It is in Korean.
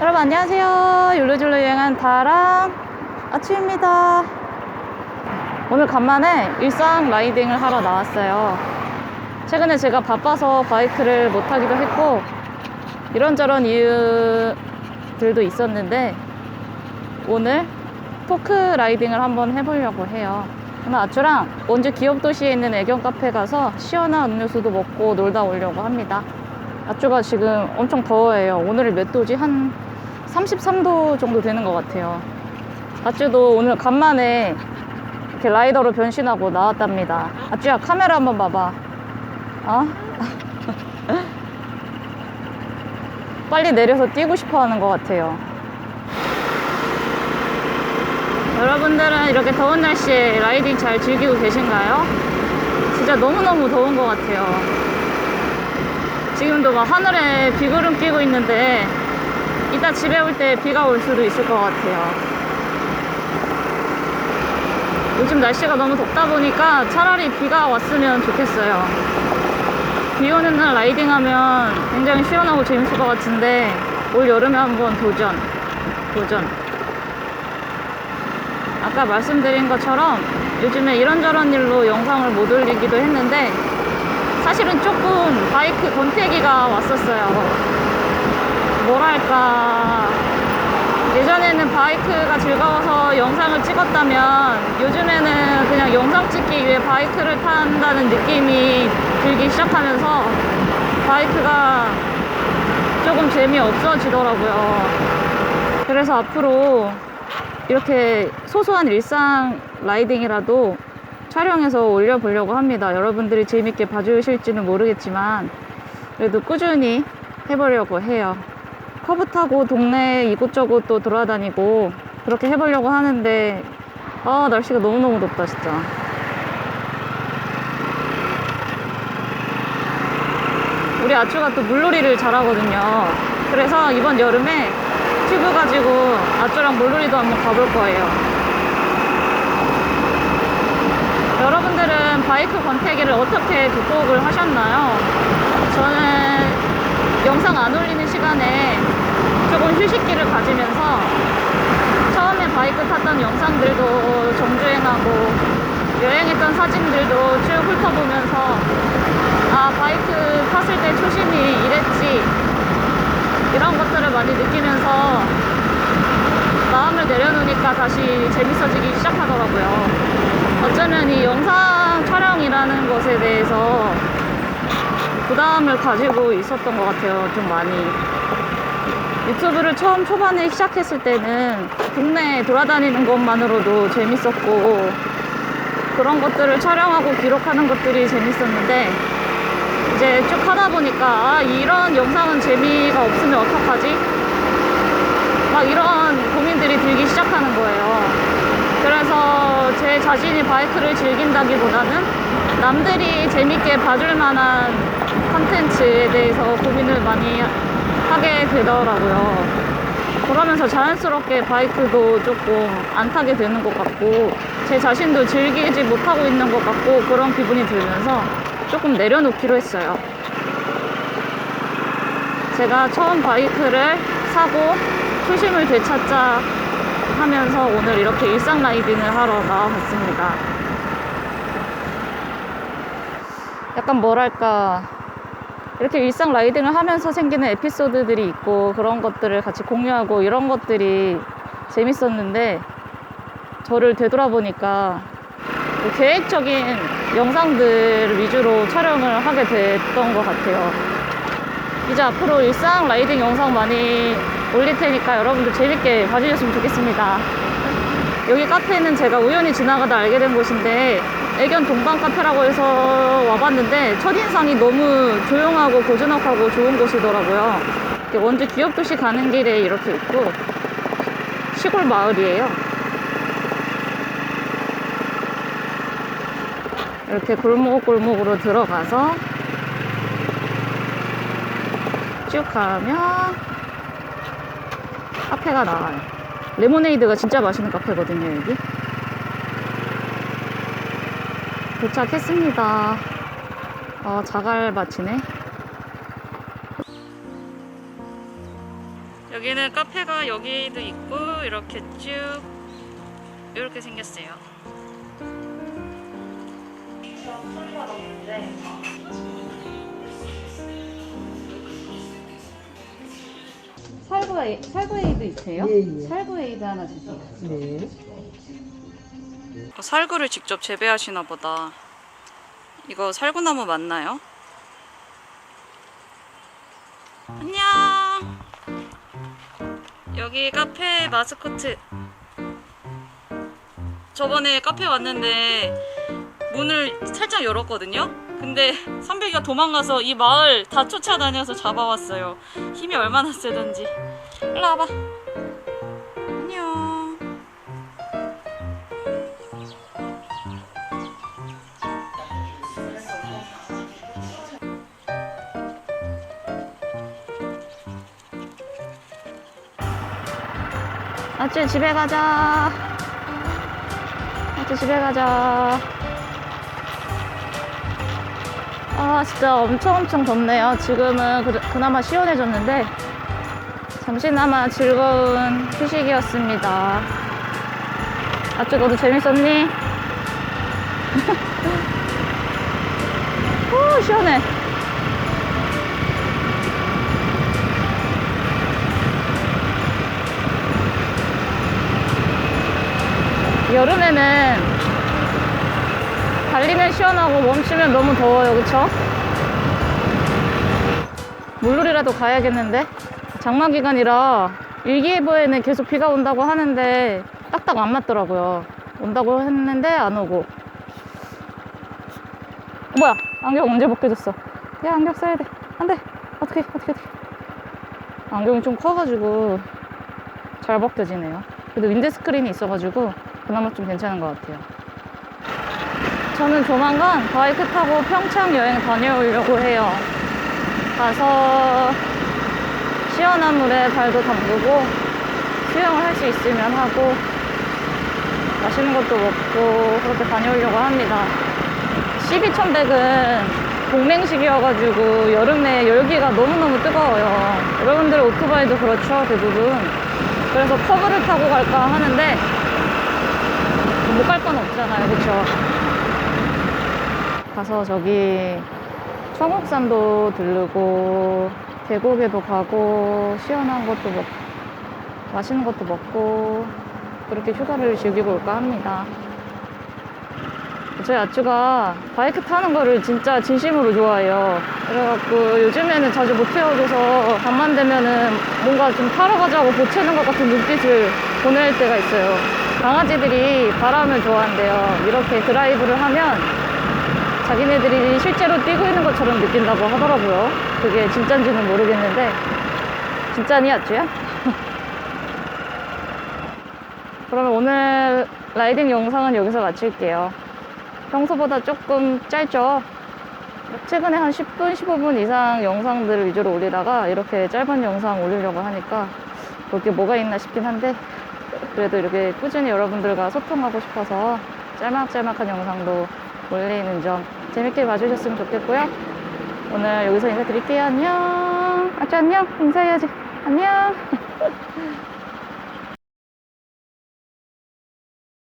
여러분 안녕하세요. 율루줄루 여행한 다랑 아치입니다. 오늘 간만에 일상 라이딩을 하러 나왔어요. 최근에 제가 바빠서 바이크를 못 타기도 했고 이런저런 이유들도 있었는데 오늘 포크 라이딩을 한번 해보려고 해요. 오늘 아추랑 원주 기업도시에 있는 애견 카페 가서 시원한 음료수도 먹고 놀다 오려고 합니다. 아쭈가 지금 엄청 더워해요. 오늘 몇 도지? 한 33도 정도 되는 것 같아요. 아쭈도 오늘 간만에 이렇게 라이더로 변신하고 나왔답니다. 아쭈야 카메라 한번 봐봐. 어? 빨리 내려서 뛰고 싶어 하는 것 같아요. 여러분들은 이렇게 더운 날씨에 라이딩 잘 즐기고 계신가요? 진짜 너무너무 더운 것 같아요. 지금도 막 하늘에 비구름 끼고 있는데 이따 집에 올 때 비가 올 수도 있을 것 같아요. 요즘 날씨가 너무 덥다 보니까 차라리 비가 왔으면 좋겠어요. 비 오는 날 라이딩하면 굉장히 시원하고 재밌을 것 같은데 올 여름에 한번 도전. 도전. 아까 말씀드린 것처럼 요즘에 이런저런 일로 영상을 못 올리기도 했는데 사실은 조금 바이크 권태기가 왔었어요. 뭐랄까. 예전에는 바이크가 즐거워서 영상을 찍었다면 요즘에는 그냥 영상 찍기 위해 바이크를 탄다는 느낌이 들기 시작하면서 바이크가 조금 재미없어지더라고요. 그래서 앞으로 이렇게 소소한 일상 라이딩이라도 촬영해서 올려보려고 합니다. 여러분들이 재밌게 봐주실지는 모르겠지만 그래도 꾸준히 해보려고 해요. 커브 타고 동네 이곳저곳 또 돌아다니고 그렇게 해보려고 하는데 아 날씨가 너무너무 덥다 진짜. 우리 아쭈가 또 물놀이를 잘하거든요. 그래서 이번 여름에 튜브 가지고 아쭈랑 물놀이도 한번 가볼 거예요. 여러분들은 바이크 권태기를 어떻게 극복을 하셨나요? 저는 영상 안 올리는 시간에 조금 휴식기를 가지면서 처음에 바이크 탔던 영상들도 정주행하고 여행했던 사진들도 쭉 훑어보면서 아 바이크 탔을 때 초심이 이랬지 이런 것들을 많이 느끼면서 마음을 내려놓으니까 다시 재밌어지기 시작하더라고요. 어쩌면 이 영상 촬영이라는 것에 대해서 부담을 가지고 있었던 것 같아요. 좀 많이. 유튜브를 처음 초반에 시작했을 때는 동네에 돌아다니는 것만으로도 재밌었고 그런 것들을 촬영하고 기록하는 것들이 재밌었는데 이제 쭉 하다 보니까 아, 이런 영상은 재미가 없으면 어떡하지? 막 이런 고민들이 들기 시작하는 거예요. 그래서 제 자신이 바이크를 즐긴다기보다는 남들이 재밌게 봐줄 만한 컨텐츠에 대해서 고민을 많이 하게 되더라고요. 그러면서 자연스럽게 바이크도 조금 안 타게 되는 것 같고 제 자신도 즐기지 못하고 있는 것 같고 그런 기분이 들면서 조금 내려놓기로 했어요. 제가 처음 바이크를 사고 초심을 되찾자 하면서 오늘 이렇게 일상 라이딩을 하러 나와봤습니다. 약간 뭐랄까 이렇게 일상 라이딩을 하면서 생기는 에피소드들이 있고 그런 것들을 같이 공유하고 이런 것들이 재밌었는데 저를 되돌아보니까 뭐 계획적인 영상들 위주로 촬영을 하게 됐던 것 같아요. 이제 앞으로 일상 라이딩 영상 많이 올릴 테니까 여러분들 재밌게 봐주셨으면 좋겠습니다. 여기 카페는 제가 우연히 지나가다 알게 된 곳인데 애견 동반 카페라고 해서 와봤는데 첫인상이 너무 조용하고 고즈넉하고 좋은 곳이더라고요. 원주 기업도시 가는 길에 이렇게 있고 시골 마을이에요. 이렇게 골목골목으로 들어가서 쭉 가면 카페가 나와요. 레모네이드가 진짜 맛있는 카페거든요, 여기. 도착했습니다. 어, 자갈밭이네. 여기는 카페가 여기도 있고 이렇게 쭉 이렇게 생겼어요. 살구 에이드 있어요? 예, 예. 살구 에이드 하나 주세요. 네. 살구를 직접 재배하시나 보다. 이거 살구나무 맞나요? 안녕. 여기 카페 마스코트. 저번에 카페 왔는데 문을 살짝 열었거든요. 근데 선배가 도망가서 이 마을 다 쫓아다녀서 잡아왔어요. 힘이 얼마나 세던지. 일로 와봐. 아찌 집에 가자. 아찌 집에 가자. 아 진짜 엄청 엄청 덥네요. 지금은 그, 그나마 시원해졌는데 잠시나마 즐거운 휴식이었습니다. 아찌 너도 재밌었니? 오 시원해. 여름에는 달리면 시원하고 멈추면 너무 더워요, 그쵸? 물놀이라도 가야겠는데? 장마 기간이라 일기예보에는 계속 비가 온다고 하는데 딱딱 안 맞더라고요. 온다고 했는데 안 오고. 어, 뭐야? 안경 언제 벗겨졌어? 야, 안경 써야 돼. 안 돼. 어떻게, 어떻게, 어떻게. 안경이 좀 커가지고 잘 벗겨지네요. 그래도 윈드스크린이 있어가지고 그나마 좀 괜찮은 것 같아요. 저는 조만간 바이크 타고 평창 여행 다녀오려고 해요. 가서 시원한 물에 발도 담그고 수영을 할 수 있으면 하고 맛있는 것도 먹고 그렇게 다녀오려고 합니다. 12,100은 동맹식이어가지고 여름에 열기가 너무너무 뜨거워요. 여러분들 오토바이도 그렇죠, 대부분. 그래서 커브를 타고 갈까 하는데 못 갈 건 없잖아요, 그쵸? 가서 저기 청옥산도 들르고 계곡에도 가고 시원한 것도 먹고 맛있는 것도 먹고 그렇게 휴가를 즐기고 올까 합니다. 저희 아쭈가 바이크 타는 거를 진짜 진심으로 좋아해요. 그래갖고 요즘에는 자주 못 태워줘서 밤만 되면은 뭔가 좀 타러 가자고 보채는 것 같은 눈빛을 보낼 때가 있어요. 강아지들이 바람을 좋아한대요. 이렇게 드라이브를 하면 자기네들이 실제로 뛰고 있는 것처럼 느낀다고 하더라고요. 그게 진짠지는 모르겠는데 진짜니 아쭈야? 그러면 오늘 라이딩 영상은 여기서 마칠게요. 평소보다 조금 짧죠? 최근에 한 10분, 15분 이상 영상들을 위주로 올리다가 이렇게 짧은 영상 올리려고 하니까 그게 뭐가 있나 싶긴 한데 그래도 이렇게 꾸준히 여러분들과 소통하고 싶어서 짤막짤막한 영상도 올리는 점 재밌게 봐주셨으면 좋겠고요. 오늘 여기서 인사드릴게요. 안녕. 아주 안녕. 인사해야지. 안녕.